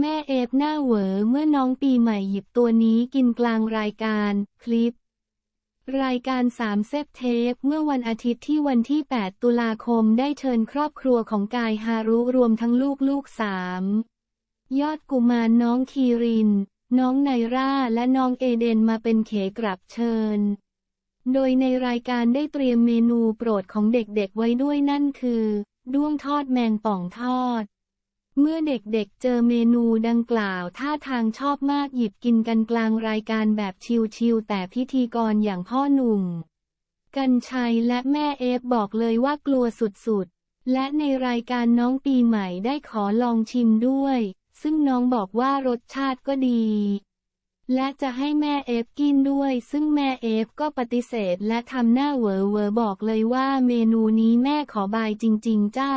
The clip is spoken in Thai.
แม่เอฟหน้าเหวอเมื่อน้องปีใหม่หยิบตัวนี้กินกลางรายการ คลิป รายการสามเซฟเทปเมื่อวันอาทิตย์ที่วันที่ 8 ตุลาคมได้เชิญครอบครัวของกายฮารุรวมทั้งลูกลูกสามยอดกุมารน้องคีริน น้องไนร่าและน้องเอเดนมาเป็นเขกรับเชิญ โดยในรายการได้เตรียมเมนูโปรดของเด็กๆไว้ด้วยนั่นคือ ด้วงทอดแมงป่องทอด เมื่อเด็กๆเจอเมนูดังกล่าวท่าทางชอบมากหยิบกินกันกลางรายการแบบชิลๆแต่พิธีกรอย่างพ่อหนุ่ม กันชัยและแม่เอฟบอกเลยว่ากลัวสุดๆ และในรายการน้องปีใหม่ได้ขอลองชิมด้วย ซึ่งน้องบอกว่ารสชาติก็ดี และจะให้แม่เอฟกินด้วย ซึ่งแม่เอฟก็ปฏิเสธและทำหน้าเวอเวอบอกเลยว่าเมนูนี้แม่ขอบายจริง ๆ จ้า